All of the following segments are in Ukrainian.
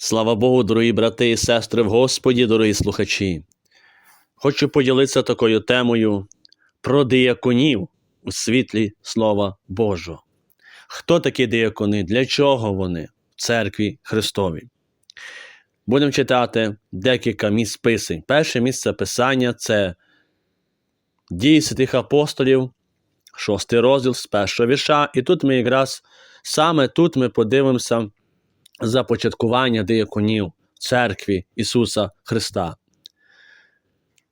Слава Богу, дорогі брати і сестри в Господі, дорогі слухачі. Хочу поділитися такою темою про дияконів у світлі Слова Божого. Хто такі диякони? Для чого вони в церкві Христовій? Будемо читати декілька місць писань. Перше місце писання це дії святих апостолів, шостий розділ з першого вірша. І тут ми якраз саме тут ми подивимося започаткування дияконів церкві Ісуса Христа.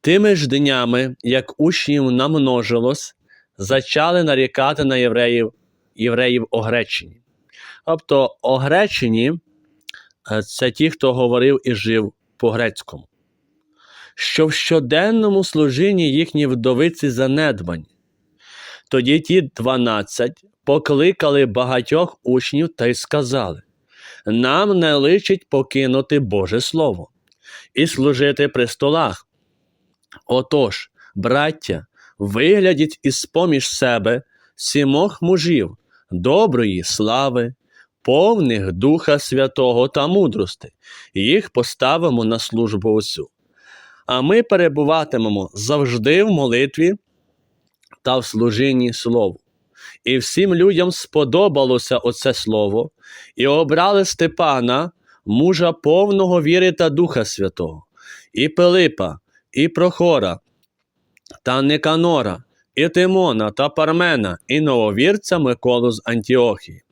Тими ж днями, як учнів намножилось, зачали нарікати на євреїв, євреїв огречені. Тобто огречені е, це ті, хто говорив і жив по-грецькому, що в щоденному служінні їхні вдовиці занедбані. Тоді ті дванадцять покликали багатьох учнів та й сказали: нам не личить покинути Боже Слово і служити при столах. Отож, браття, виглядіть із поміж себе сімох мужів, доброї слави, повних Духа Святого та мудрости, їх поставимо на службу Отцю. А ми перебуватимемо завжди в молитві та в служінні Слову. І всім людям сподобалося оце слово, і обрали Степана, мужа повного віри та Духа Святого, і Пилипа, і Прохора, та Никанора, і Тимона та Пармена, і нововірця Миколу з Антіохії.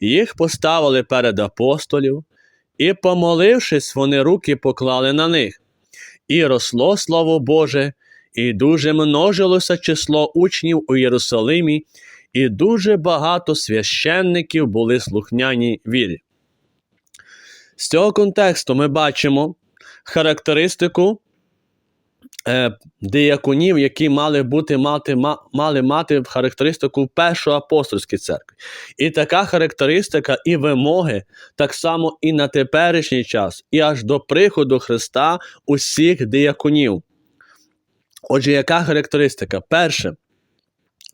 Їх поставили перед апостолів, і, помолившись, вони руки поклали на них. І росло Слово Боже, і дуже множилося число учнів у Єрусалимі, і дуже багато священників були слухняні вірі. З цього контексту ми бачимо характеристику е, дияконів, які мали бути мати, ма, мали мати характеристику першої апостольської церкви. І така характеристика і вимоги так само і на теперішній час, і аж до приходу Христа усіх дияконів. Отже, яка характеристика? Перше,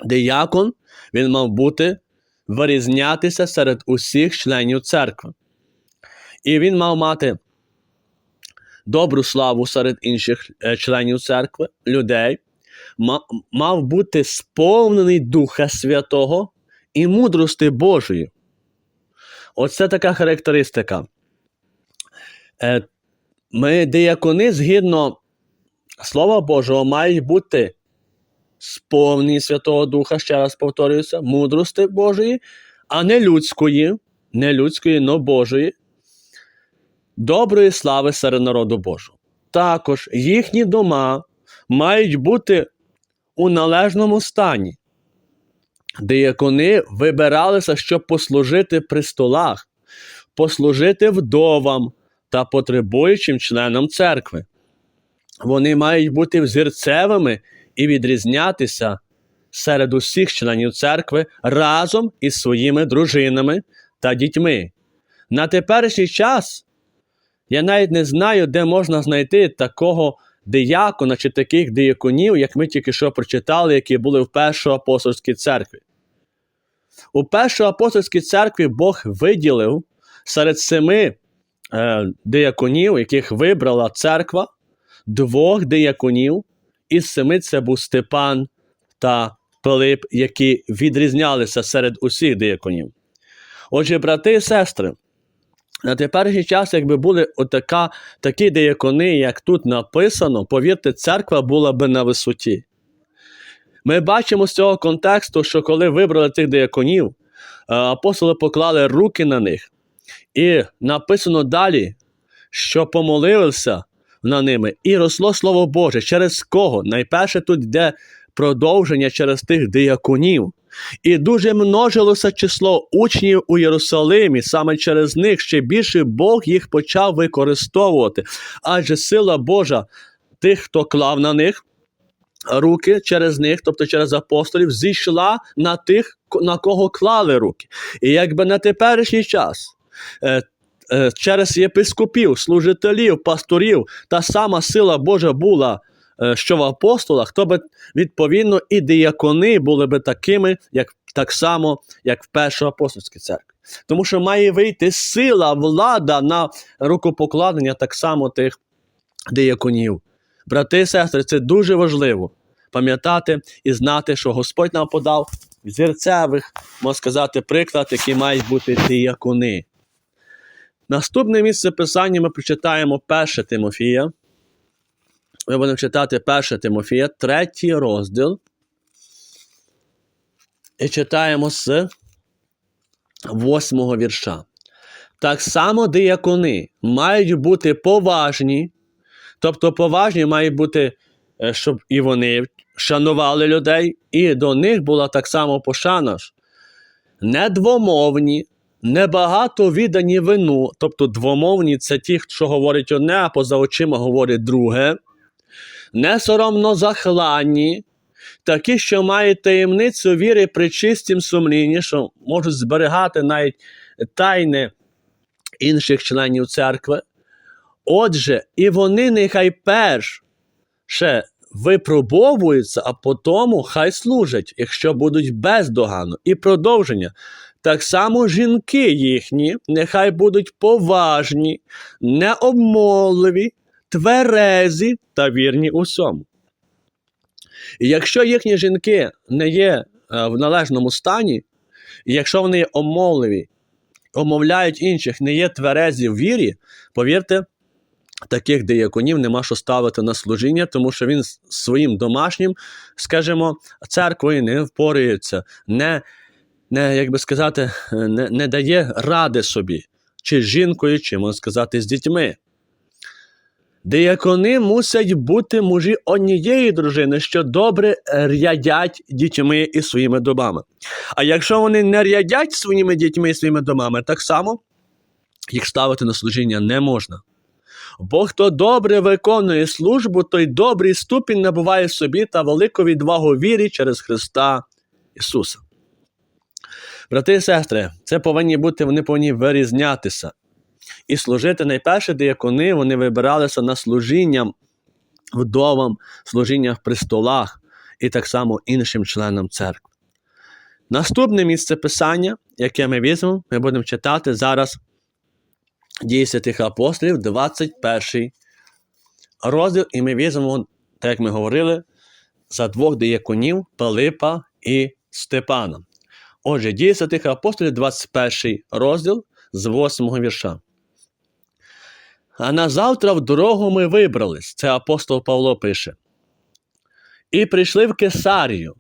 диякон він мав бути вирізнятися серед усіх членів церкви. І він мав мати добру славу серед інших е, членів церкви, людей, мав бути сповнений Духа Святого і мудрости Божої. Оце така характеристика. Е, Ми, диякони, згідно Слова Божого, мають бути сповнені Святого Духа, ще раз повторююся, мудрости Божої, а не людської, не людської, но Божої, доброї слави серед народу Божого. Також їхні дома мають бути у належному стані. Диякони вибиралися, щоб послужити при столах, послужити вдовам та потребуючим членам церкви. Вони мають бути взірцевими і відрізнятися серед усіх членів церкви разом із своїми дружинами та дітьми. На теперішній час я навіть не знаю, де можна знайти такого диякона чи таких дияконів, як ми тільки що прочитали, які були в Першій апостольській церкві. У Першій апостольській церкві Бог виділив серед семи е, дияконів, яких вибрала церква, двох дияконів, із семи це був Степан та Пилип, які відрізнялися серед усіх дияконів. Отже, брати і сестри, на теперішній час, якби були отака, такі диякони, як тут написано, повірте, церква була би на висоті. Ми бачимо з цього контексту, що коли вибрали тих дияконів, е, апостоли поклали руки на них, і написано далі, що помолився на ними, і росло Слово Боже. Через кого? Найперше тут йде продовження через тих дияконів. І дуже множилося число учнів у Єрусалимі, саме через них ще більше Бог їх почав використовувати. Адже сила Божа тих, хто клав на них руки через них, тобто через апостолів, зійшла на тих, на кого клали руки. І якби на теперішній час. Е, Через єпископів, служителів, пасторів та сама сила Божа була е, що в апостолах, то би відповідно і диякони були би такими, як так само, як в першій апостольській церкві. Тому що має вийти сила, влада на рукопокладення так само тих дияконів. Брати і сестри, це дуже важливо пам'ятати і знати, що Господь нам подав зірцевих, можна сказати, приклад, які мають бути диякони. Наступне місце писання ми прочитаємо 1 Тимофія. Ми будемо читати 1 Тимофія, третій розділ. І читаємо з восьмого вірша. Так само диякони мають бути поважні, тобто поважні мають бути, е, щоб і вони шанували людей, і до них була так само пошана ж. Не двомовні, небагато віддані вину, тобто двомовні це ті, що говорять одне, а поза очима говорять друге, не соромно захланні, такі, що мають таємницю віри при чистім сумлінні, що можуть зберігати навіть тайни інших членів церкви. Отже, і вони нехай перш ще випробовуються, а потому хай служать, якщо будуть бездоганно. І продовження. Так само жінки їхні, нехай будуть поважні, необмолливі, тверезі та вірні усьому. І якщо їхні жінки не є е, в належному стані, якщо вони омовливі, омовляють інших, не є тверезі в вірі, повірте, таких дияконів нема що ставити на служіння, тому що він своїм домашнім, скажімо, церквою не впорається, не, не як би сказати, не, не дає ради собі, чи з жінкою, чи можна сказати, з дітьми. Диякони мусять бути мужі однієї дружини, що добре рядять дітьми і своїми домами. А якщо вони не рядять своїми дітьми і своїми домами, так само їх ставити на служіння не можна. Бо хто добре виконує службу, той добрий ступінь набуває собі та велику відвагу вірі через Христа Ісуса. Брати і сестри, це повинні бути, вони повинні вирізнятися. І служити найперше диякони, вони вибиралися на служінням вдовам, служінням в престолах і так само іншим членам церкви. Наступне місце писання, яке ми візьмемо, ми будемо читати зараз дії святих апостолів, 21 розділ, і ми візьмемо, так як ми говорили, за двох дияконів Пилипа і Степана. Отже, дії святих апостолів, 21 розділ з 8 вірша. А на завтра в дорогу ми вибрались, це апостол Павло пише. І прийшли в Кесарію,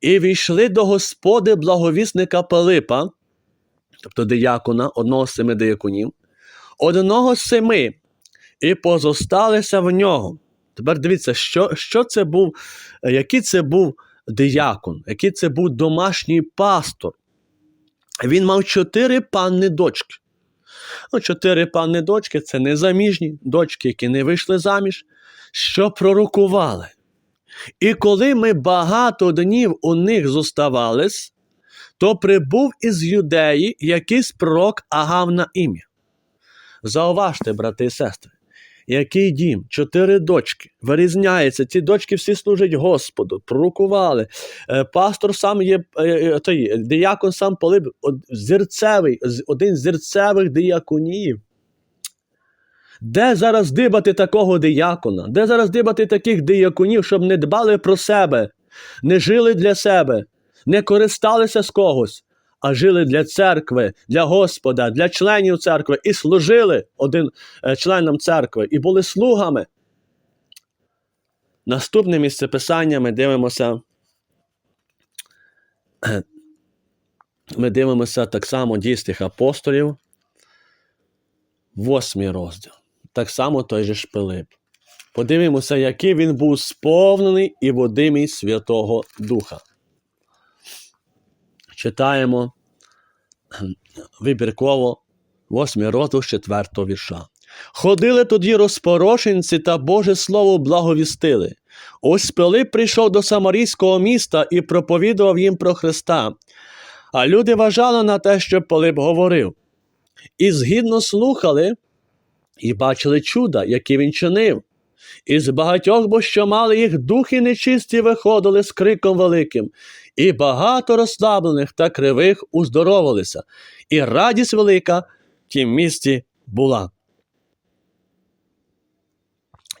і війшли до господи благовісника Пилипа, тобто диякона, одного з семи дияконів, одного з семи, і позосталися в нього. Тепер дивіться, що, що це був, який це був диякон, який це був домашній пастор. Він мав чотири панни дочки. Ну, чотири панни дочки це незаміжні дочки, які не вийшли заміж, що пророкували. І коли ми багато днів у них зоставались, то прибув із юдеї якийсь пророк Агав на ім'я. Зауважте, брати і сестри, який дім, чотири дочки, вирізняється, ці дочки всі служать Господу, пророкували. Е, Пастор сам є, е, е, той, диякон сам Пилип, од- зірцевий, один з зірцевих дияконів. Де зараз дибати такого диякона? Де зараз дибати таких дияконів, щоб не дбали про себе, не жили для себе, не користалися з когось, а жили для церкви, для Господа, для членів церкви і служили один е, членам церкви, і були слугами. Наступне місце писання ми дивимося. Ми дивимося так само дійсних апостолів, восьмий розділ. Так само той же ж Пилип. Подивимося, який він був сповнений і водимий Святого Духа. Читаємо вибірково восьмий розділ з четвертого вірша. Ходили тоді розпорошенці та Боже Слово благовістили. Ось Пилип прийшов до Самарійського міста і проповідував їм про Христа. А люди вважали на те, що Пилип говорив. І згідно слухали і бачили чуда, які він чинив. Із багатьох, бо що мали їх духи нечисті, виходили з криком великим, і багато розслаблених та кривих уздоровилися, і радість велика в тім місті була.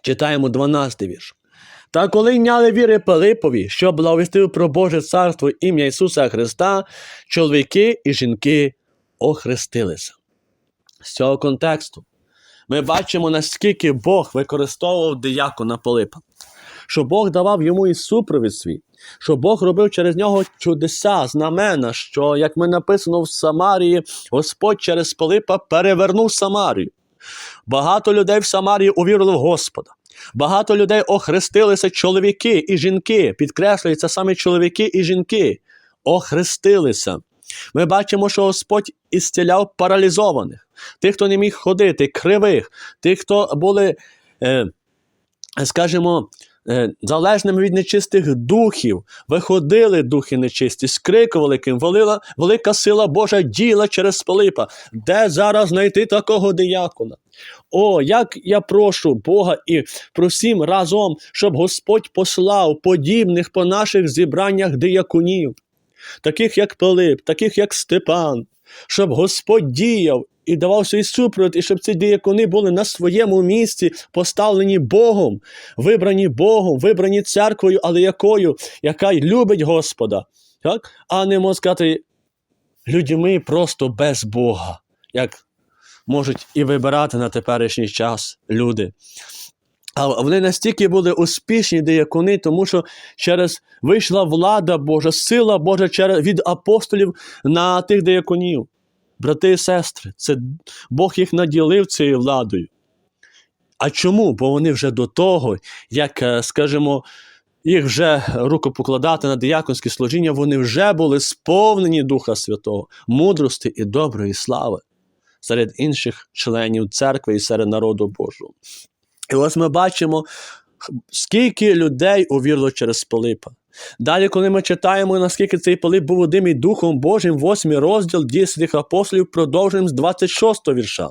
Читаємо 12 вірш. Та коли йняли віри Пилипові, що благовістив про Боже царство ім'я Ісуса Христа, чоловіки і жінки охрестилися. З цього контексту ми бачимо, наскільки Бог використовував диякона Пилипа, що Бог давав йому і супровід свій, що Бог робив через нього чудеса, знамена, що, як ми написано в Самарії, Господь через Пилипа перевернув Самарію. Багато людей в Самарії увірили в Господа. Багато людей охрестилися чоловіки і жінки. Підкреслюється саме чоловіки і жінки. Охрестилися. Ми бачимо, що Господь ісціляв паралізованих, тих, хто не міг ходити, кривих, тих, хто були, е, скажімо, залежними від нечистих духів, виходили духи нечисті, з криком великим, велика, сила Божа діла через Пилипа. Де зараз знайти такого диякона? О, як я прошу Бога і просім разом, щоб Господь послав подібних по наших зібраннях дияконів, таких як Пилип, таких як Степан, щоб Господь діяв і давав свій супровід, і щоб ці диякони були на своєму місці, поставлені Богом, вибрані Богом, вибрані церквою, але якою, яка й любить Господа, так? а не можна сказати людьми просто без Бога. як можуть і вибирати на теперішній час люди. А вони настільки були успішні диякони, тому що через вийшла влада Божа, сила Божа через, від апостолів на тих дияконів. Брати і сестри, це Бог їх наділив цією владою. А чому? Бо вони вже до того, як, е, скажімо, їх вже руку покладати на дияконське служіння, вони вже були сповнені Духа Святого, мудрості і доброї слави серед інших членів церкви і серед народу Божого. І ось ми бачимо, скільки людей увірло через Пилипа. Далі, коли ми читаємо, наскільки цей Пилип був одним Духом Божим, 8 розділ дій святих апостолів, продовжуємо з 26 вірша.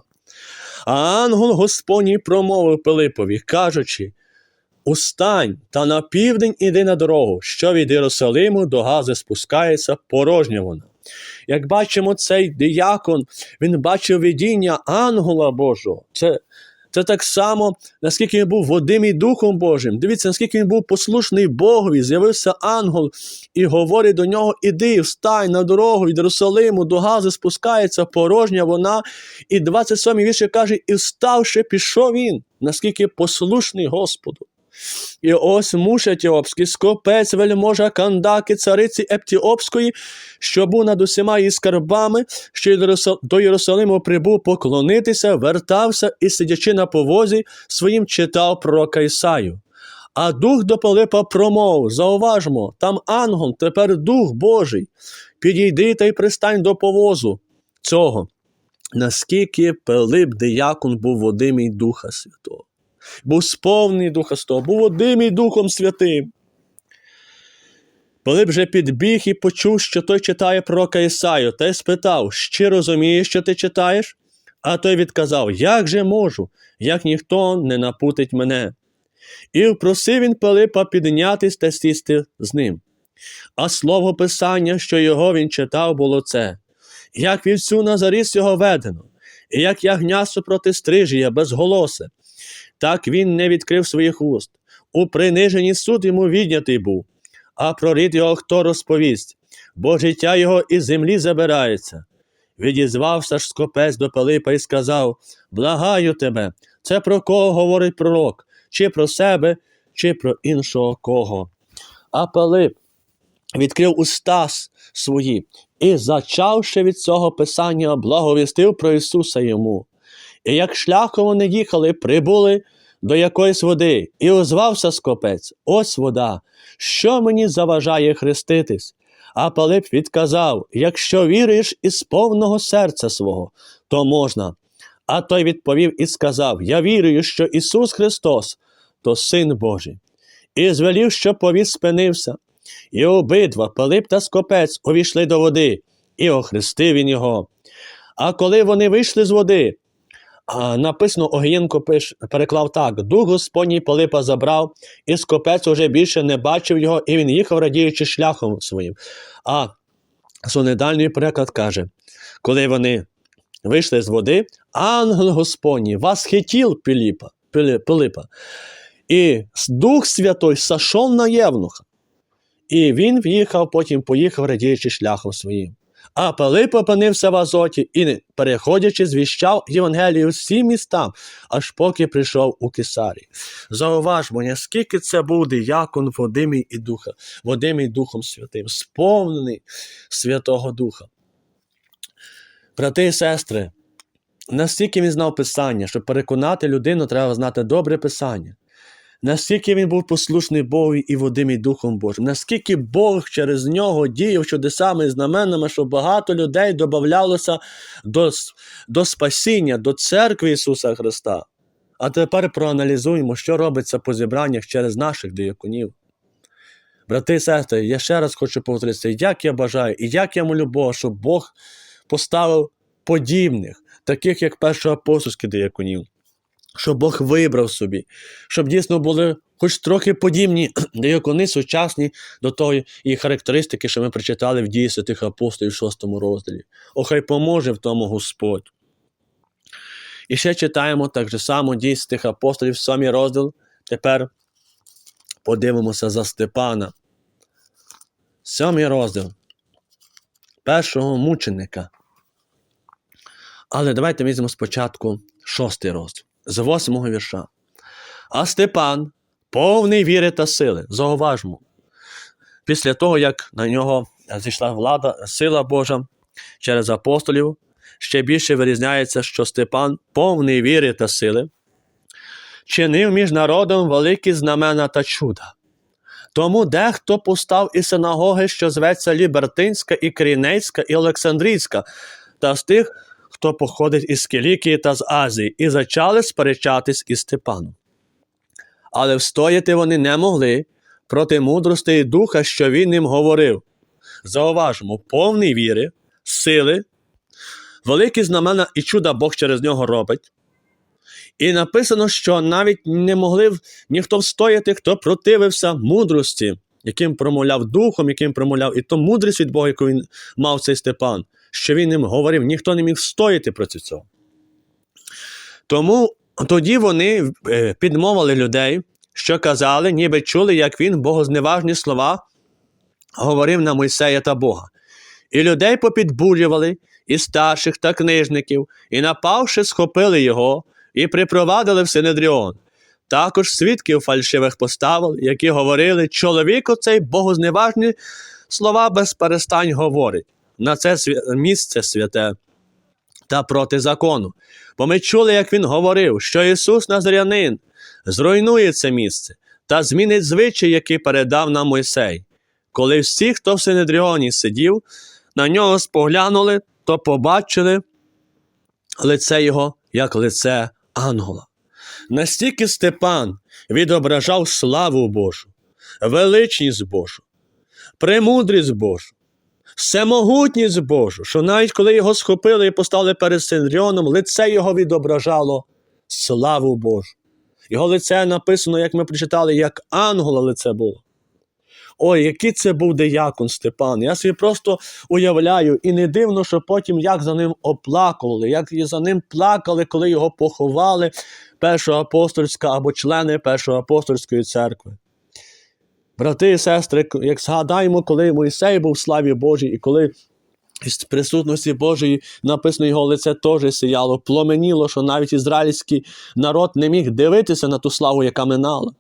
А ангел Господній промовив Пилипові, кажучи: Устань та на південь іди на дорогу, що від Єрусалиму до Гази спускається порожня вона. Як бачимо, цей диякон, він бачив видіння ангела Божого. Це це так само, наскільки він був водимий Духом Божим. Дивіться, наскільки він був послушний Богові, з'явився ангел і говорить до нього: Іди, встань на дорогу від Єрусалиму, до Гази спускається порожня вона. І 27 вірші каже: І вставши, пішов він, наскільки послушний Господу. І ось муж етіопський, скопець вельможа Кандаки, цариці Ептіопської, що був над усіма її скарбами, що до Єрусалиму прибув поклонитися, вертався і, сидячи на повозі, своїм читав пророка Ісаю. А дух до Пилипа промов, зауважмо, там ангел, тепер дух Божий. Підійди та й пристань до повозу цього. Наскільки Пилип диякон був водимий Духа Святого був сповнений Духа Святого, був одним і Духом Святим. Пилип же підбіг і почув, що той читає пророка Ісаю, та й спитав, чи розумієш, що ти читаєш? А той відказав: Як же можу, як ніхто не напутить мене. І впросив він Пилипа піднятись та сісти з ним. А слово Писання, що його він читав, було це, як вівцю на заріс його ведено, і як ягня супроти стрижія безголосе, так він не відкрив своїх уст. У приниженні суд йому віднятий був, а про рід його хто розповість, бо життя його із землі забирається. Відізвався ж скопець до Пилипа і сказав Благаю тебе, це про кого говорить пророк, чи про себе, чи про іншого кого. А Пилип відкрив уста свої і, зачавши від цього писання, благовістив про Ісуса йому. І як шляхом вони їхали, прибули до якоїсь води, і озвався скопець ось вода. Що мені заважає хреститись? А Пилип відказав якщо віруєш із повного серця свого, то можна. А той відповів і сказав: Я вірую, що Ісус Христос то Син Божий. І звелів, що повіз спинився. І обидва Пилип та скопець увійшли до води, і охрестив він його. А коли вони вийшли з води, написано, Огієнко пиш, переклав так: Дух Господній Пилипа забрав, і скопець уже більше не бачив його, і він їхав, радіючи шляхом своїм. А сонедальний переклад каже: коли вони вийшли з води, ангел Господній восхитів Пилипа, Пили- Пилипа. І Дух Святой сошов на Євнуха. І він в'їхав, потім поїхав, радіючи шляхом своїм. А Пилип опинився в Азоті і, переходячи, звіщав Євангелію всім містам, аж поки прийшов у Кесарі. Зауважмо, наскільки це був диякон Водимий і Духа, Водимий Духом Святим, сповнений Святого Духа. Брати і сестри, настільки він знав Писання, щоб переконати людину, треба знати добре Писання. Наскільки він був послушний Богу і Водимий Духом Божим, наскільки Бог через нього діяв чудесами і знаменами, що багато людей додавалося до, до спасіння, до церкви Ісуса Христа. А тепер проаналізуємо, що робиться по зібраннях через наших дияконів. Брати і сестри, я ще раз хочу повторитися, як я бажаю і як я молю Бога, щоб Бог поставив подібних, таких як першоапостольських дияконів, щоб Бог вибрав собі, щоб дійсно були хоч трохи подібні диякони сучасні до тої і характеристики, що ми прочитали в дії святих апостолів в 6 розділі. О, хай поможе в тому Господь. І ще читаємо так же само дії святих апостолів, 7 розділ. Тепер подивимося за Степана. Сьомий розділ першого мученика. Але давайте візьмемо спочатку шостий розділ з восьмого вірша. А Степан, повний віри та сили, зауважмо, після того, як на нього зійшла влада, сила Божа через апостолів, ще більше вирізняється, що Степан, повний віри та сили, чинив між народом великі знамена та чуда. Тому дехто постав із синагоги, що зветься Лібертинська, і Крінейська, і Олександрійська, та з тих, хто походить із Кілікії та з Азії, і зачали сперечатись із Степаном. Але встояти вони не могли проти мудрості і духа, що він їм говорив. Зауважимо, повний віри, сили, великі знамена і чуда Бог через нього робить. І написано, що навіть не могли ніхто встояти, хто противився мудрості, яким промовляв духом, яким промовляв, і то мудрість від Бога, яку він мав цей Степан, що він їм говорив, ніхто не міг встояти проти цього. Тому тоді вони е, підмовили людей, що казали, ніби чули, як він богозневажні слова говорив на Мойсея та Бога. І людей попідбурювали, і старших та книжників, і напавши, схопили його і припровадили в Синедріон. Також свідків фальшивих поставили, які говорили, чоловік оцей богозневажні слова без перестань говорить. На це місце святе та проти закону. Бо ми чули, як він говорив, що Ісус Назарянин зруйнує це місце та змінить звичай, який передав нам Мойсей. Коли всі, хто в Синедріоні сидів, на нього споглянули, то побачили лице його, як лице ангела. Настільки Степан відображав славу Божу, величність Божу, премудрість Божу, всемогутність Божу, що навіть коли його схопили і поставили перед Синдріоном, лице його відображало славу Божу. Його лице написано, як ми прочитали, як ангела лице було. Ой, який це був диякон Степан. Я собі просто уявляю, і не дивно, що потім як за ним оплакували, як за ним плакали, коли його поховали першоапостольська або члени першоапостольської церкви. Брати і сестри, як згадаємо, коли Мойсей був в славі Божій, і коли із присутності Божої написано його лице теж сіяло, пломеніло, що навіть ізраїльський народ не міг дивитися на ту славу, яка минала.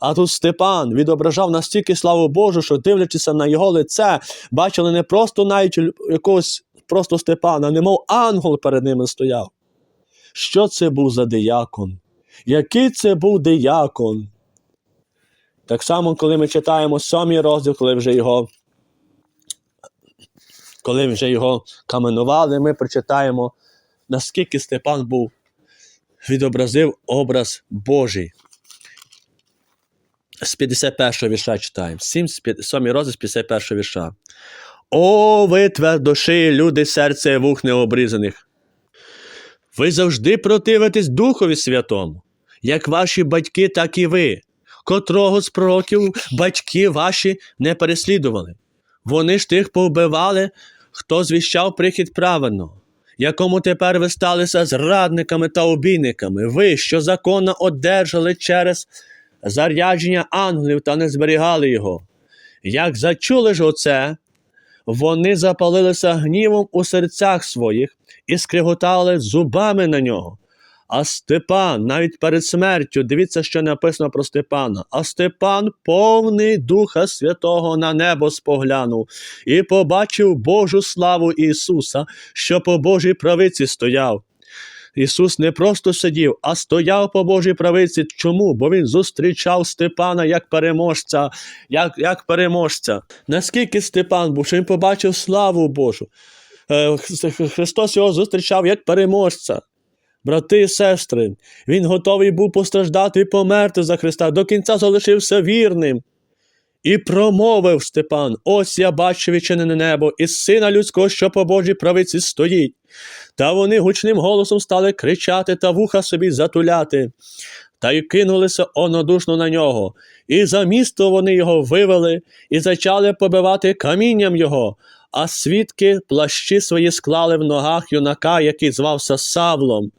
А тут Степан відображав настільки славу Божу, що дивлячися на його лице, бачили не просто навіть якогось просто Степана, немов ангел перед ними стояв. Що це був за диякон? Який це був диякон? Так само, коли ми читаємо сьомий розділ, коли вже його, коли вже його каменували, ми прочитаємо, наскільки Степан був, відобразив образ Божий. З 51 вірша читаємо. 7, 7 розділ з 51 вірша. О, ви твердошиї, люди серця і вух необрізаних. Ви завжди противитесь Духові Святому, як ваші батьки, так і ви, котрого з пророків батьки ваші не переслідували. Вони ж тих повбивали, хто звіщав прихід праведного, якому тепер ви сталися зрадниками та обійниками, ви, що законно одержали через зарядження ангелів та не зберігали його. Як зачули ж оце, вони запалилися гнівом у серцях своїх і скриготали зубами на нього. А Степан, навіть перед смертю, дивіться, що написано про Степана. А Степан, повний Духа Святого, на небо споглянув і побачив Божу славу Ісуса, що по Божій правиці стояв. Ісус не просто сидів, а стояв по Божій правиці. Чому? Бо Він зустрічав Степана як переможця, як, як переможця. Наскільки Степан був, що він побачив славу Божу. Е, Христос його зустрічав як переможця. Брати і сестри, він готовий був постраждати і померти за Христа, до кінця залишився вірним. І промовив Степан: Ось я бачу відчинене небо і сина людського, що по Божій правиці стоїть. Та вони гучним голосом стали кричати та вуха собі затуляти, та й кинулися онодушно на нього. І за місто вони його вивели і зачали побивати камінням його. А свідки плащі свої склали в ногах юнака, який звався Савлом,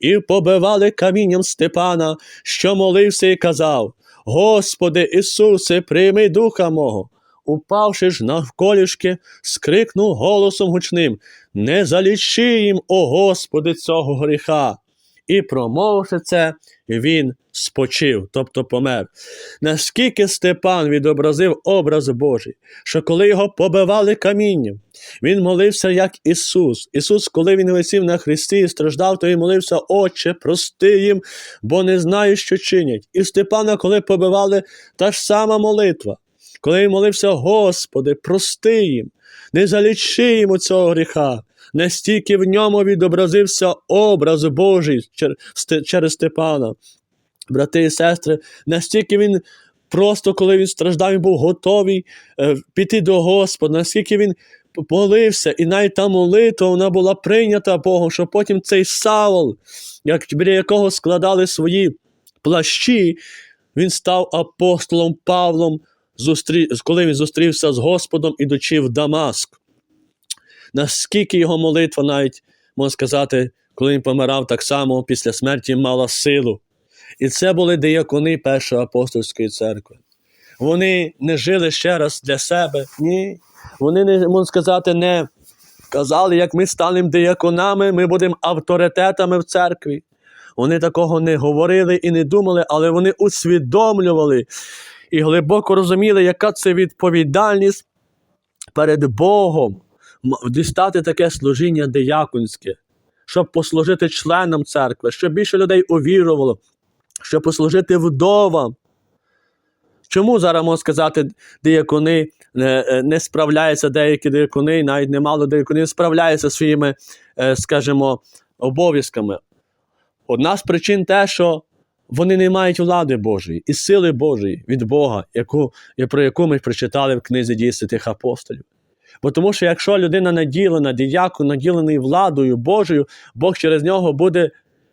і побивали камінням Степана, що молився і казав: Господи Ісусе, прийми духа мого. Упавши ж навколішки, скрикнув голосом гучним: Не залічи їм, о Господи, цього гріха. І, промовивши це, він спочив, тобто помер. Наскільки Степан відобразив образ Божий, що коли його побивали камінням, він молився як Ісус. Ісус, коли він висів на хресті і страждав, то він молився, Отче, прости їм, бо не знаю, що чинять. І Степана, коли побивали, та ж сама молитва. Коли він молився, Господи, прости їм, не залічи йому цього гріха. Настільки в ньому відобразився образ Божий через Степана. Брати і сестри, настільки він просто, коли він страждав, він був готовий е, піти до Господа, наскільки він молився, і навіть та молитва вона була прийнята Богом, що потім цей Савол, як, біля якого складали свої плащі, він став апостолом Павлом, коли він зустрівся з Господом, ідучи в Дамаск. Наскільки його молитва, навіть можна сказати, коли він помирав, так само після смерті мала силу. І це були диякони Першої апостольської церкви. Вони не жили ще раз для себе, ні. Вони, не, можна сказати, не казали, як ми станемо дияконами, ми будемо авторитетами в церкві. Вони такого не говорили і не думали, але вони усвідомлювали і глибоко розуміли, яка це відповідальність перед Богом дістати таке служіння дияконське, щоб послужити членам церкви, щоб більше людей увірувало, щоб послужити вдовам. Чому зараз можна сказати, диякони не, е, не справляються деякі диякони, навіть немало дияконів справляються своїми, е, скажімо, обов'язками? Одна з причин те, що вони не мають влади Божої і сили Божої від Бога, яку, про яку ми прочитали в книзі дій святих апостолів. Бо тому що якщо людина наділена, діякон, наділений владою Божою, Бог через нього буде,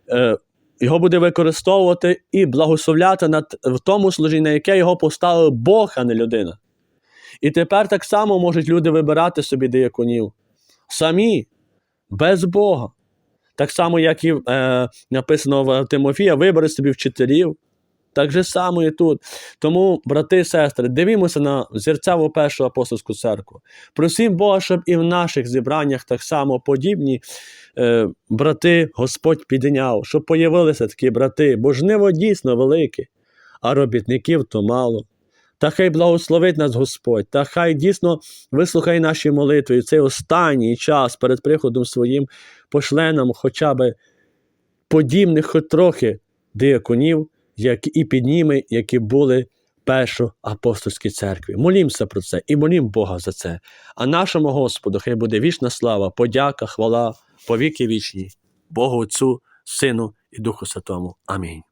е, його буде використовувати і благословляти над, в тому служінні, на яке його поставив Бог, а не людина. І тепер так само можуть люди вибирати собі дияконів. Самі, без Бога. Так само, як і е, написано в Тимофія, вибери собі вчителів. Так же само і тут. Тому, брати і сестри, дивімося на зерцеву першу апостольську церкву. Просім Бога, щоб і в наших зібраннях так само подібні е, брати Господь підняв, щоб появилися такі брати, бо жниво дійсно велике, а робітників то мало. Та хай благословить нас Господь, та хай дійсно вислухає наші молитви і цей останній час перед приходом своїм пошле нам хоча б подібних хоч трохи диаконів, як і підніме, які були першу апостольській церкві. Молімося про це і молім Бога за це. А нашому Господу хай буде вічна слава, подяка, хвала, повіки вічні, Богу Отцю, Сину і Духу Святому. Амінь.